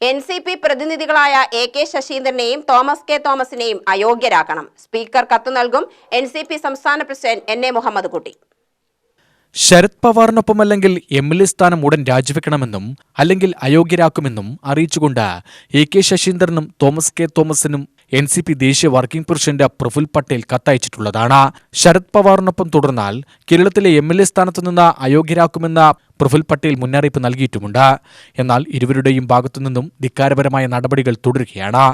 N C P പ്രതിനിധികളായ A K ശശീന്ദ്രനെയും Thomas K തോമസിനെയും അയോഗ്യരാക്കണം. സ്പീക്കർ കത്ത് നൽകും എൻ സി പി സംസ്ഥാന president N A Muhammad Kutty Sharad പവാറിനൊപ്പമല്ലെങ്കിൽ M L A സ്ഥാനം ഉടൻ രാജിവെക്കണമെന്നും അല്ലെങ്കിൽ അയോഗ്യരാക്കുമെന്നും അറിയിച്ചുകൊണ്ട് എ കെ ശശീന്ദ്രനും തോമസ് കെ തോമസിനും എൻ സി പി ദേശീയ വർക്കിംഗ് പ്രസിഡന്റ് പ്രഫുൽ പട്ടേൽ കത്തയച്ചിട്ടുള്ളതാണ്. ശരത് പവാറിനൊപ്പം തുടർന്നാൽ കേരളത്തിലെ എം എൽ എ സ്ഥാനത്തു നിന്ന് അയോഗ്യരാക്കുമെന്ന പ്രഫുൽ പട്ടേൽ മുന്നറിയിപ്പ് നൽകിയിട്ടുമുണ്ട്. എന്നാൽ ഇരുവരുടെയും ഭാഗത്തുനിന്നും ധിക്കാരപരമായ നടപടികൾ തുടരുകയാണ്.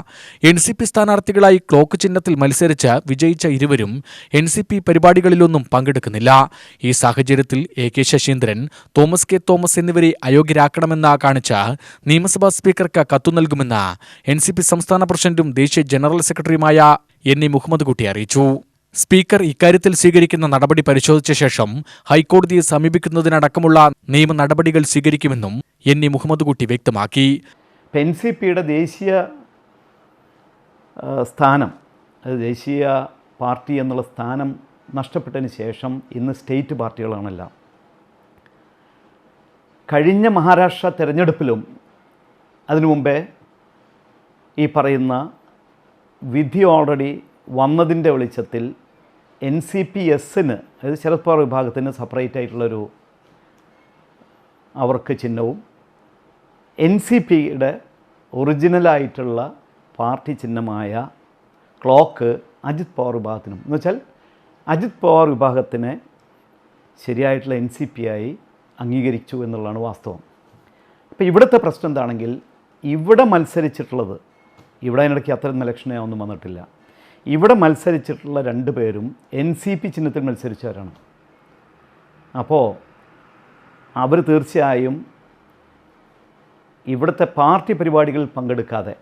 എൻ സി പി സ്ഥാനാർത്ഥികളായി ക്ലോക്ക് ചിഹ്നത്തിൽ മത്സരിച്ച് വിജയിച്ച ഇരുവരും എൻ സി പി പരിപാടികളിലൊന്നും പങ്കെടുക്കുന്നില്ല. ഈ സാഹചര്യത്തിൽ A K Sasheendran Thomas K Thomas എന്നിവരെ അയോഗ്യരാക്കണമെന്ന് കാണിച്ച് നിയമസഭാ സ്പീക്കർക്ക് കത്തു നൽകുമെന്ന് എൻ സി പി സംസ്ഥാന പ്രസിഡന്റും ദേശീയ ജനറൽ സെക്രട്ടറിയുമായ എൻ എ മുഹമ്മദ് കുട്ടി അറിയിച്ചു. സ്പീക്കർ ഇക്കാര്യത്തിൽ സ്വീകരിക്കുന്ന നടപടി പരിശോധിച്ച ശേഷം ഹൈക്കോടതിയെ സമീപിക്കുന്നതിനടക്കമുള്ള നിയമ നടപടികൾ സ്വീകരിക്കുമെന്നും എൻ ഇ മുഹമ്മദ് കുട്ടി വ്യക്തമാക്കി. എൻ സി പിയുടെ ദേശീയ സ്ഥാനം ദേശീയ പാർട്ടി എന്നുള്ള സ്ഥാനം നഷ്ടപ്പെട്ടതിന് ശേഷം ഇന്ന് സ്റ്റേറ്റ് പാർട്ടികളാണെല്ലാം. കഴിഞ്ഞ മഹാരാഷ്ട്ര തെരഞ്ഞെടുപ്പിലും അതിനു മുമ്പേ ഈ പറയുന്ന വിധി ഓൾറെഡി വന്നതിന്റെ വെളിച്ചത്തിൽ എൻ സി പി എസിന് അതായത് ശരത് പവാർ വിഭാഗത്തിന് സെപ്പറേറ്റ് ആയിട്ടുള്ളൊരു അവർക്ക് ചിഹ്നവും എൻ സി പിയുടെ ഒറിജിനലായിട്ടുള്ള പാർട്ടി ചിഹ്നമായ ക്ലോക്ക് അജിത് പവാർ വിഭാഗത്തിനും. എന്ന് വെച്ചാൽ അജിത് പവാർ വിഭാഗത്തിനെ ശരിയായിട്ടുള്ള എൻ സി പി ആയി അംഗീകരിച്ചു എന്നുള്ളതാണ് വാസ്തവം. അപ്പോൾ ഇവിടുത്തെ പ്രശ്നം എന്താണെങ്കിൽ ഇവിടെ മത്സരിച്ചിട്ടുള്ളത് ഇവിടെ അതിനിടയ്ക്ക് അത്തരം ഇലക്ഷനെ ഒന്നും വന്നിട്ടില്ല. ഇവിടെ മത്സരിച്ചിട്ടുള്ള രണ്ട് പേരും എൻ സി പി ചിഹ്നത്തിൽ മത്സരിച്ചവരാണ്. അപ്പോൾ അവർ തീർച്ചയായും ഇവിടുത്തെ പാർട്ടി പരിപാടികളിൽ പങ്കെടുക്കാതെ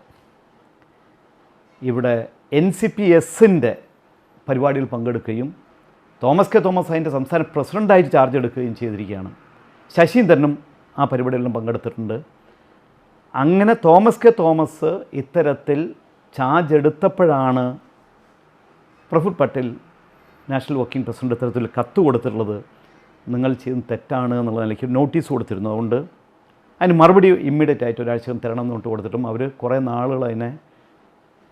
ഇവിടെ എൻ സി പി എസിന്റെ പരിപാടിയിൽ പങ്കെടുക്കുകയും തോമസ് കെ തോമസ് അതിന്റെ സംസ്ഥാന പ്രസിഡന്റായിട്ട് ചാർജ് എടുക്കുകയും ചെയ്തിരിക്കുകയാണ്. ശശീന്ദ്രനും ആ പരിപാടികളിലും പങ്കെടുത്തിട്ടുണ്ട്. അങ്ങനെ തോമസ് കെ തോമസ് ഇത്തരത്തിൽ charge എടുത്തപ്പോഴാണ് Praful Patel national working president തരത്തിൽ കത്ത് കൊടുത്തിട്ടുള്ളത് നിങ്ങൾ ചെയ്യുന്ന തെറ്റാണ് എന്നുള്ള നിലയ്ക്ക് നോട്ടീസ് കൊടുത്തിരുന്നു. അതുകൊണ്ട് അതിന് മറുപടി ഇമ്മീഡിയറ്റ് ആയിട്ട് ഒരാഴ്ച തരണം എന്ന് പറഞ്ഞിട്ട് കൊടുത്തിട്ടും അവർ കുറേ നാളുകൾ അതിനെ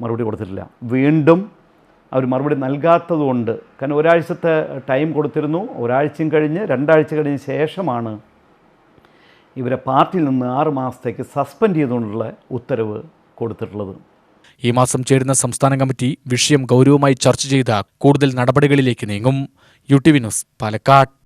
മറുപടി കൊടുത്തിട്ടില്ല. വീണ്ടും അവർ മറുപടി നൽകാത്തതുകൊണ്ട് കാരണം ഒരാഴ്ചത്തെ ടൈം കൊടുത്തിരുന്നു ഒരാഴ്ചയും കഴിഞ്ഞ് രണ്ടാഴ്ച കഴിഞ്ഞ ശേഷമാണ് ഇവരെ പാർട്ടിയിൽ നിന്ന് ആറ് മാസത്തേക്ക് സസ്പെൻഡ് ചെയ്തുകൊണ്ടുള്ള ഉത്തരവ് കൊടുത്തിട്ടുള്ളത്. ഈ മാസം ചേരുന്ന സംസ്ഥാന കമ്മിറ്റി വിഷയം ഗൗരവമായി ചർച്ച ചെയ്ത് കൂടുതൽ നടപടികളിലേക്ക് നീങ്ങും. U T V news Palakkad.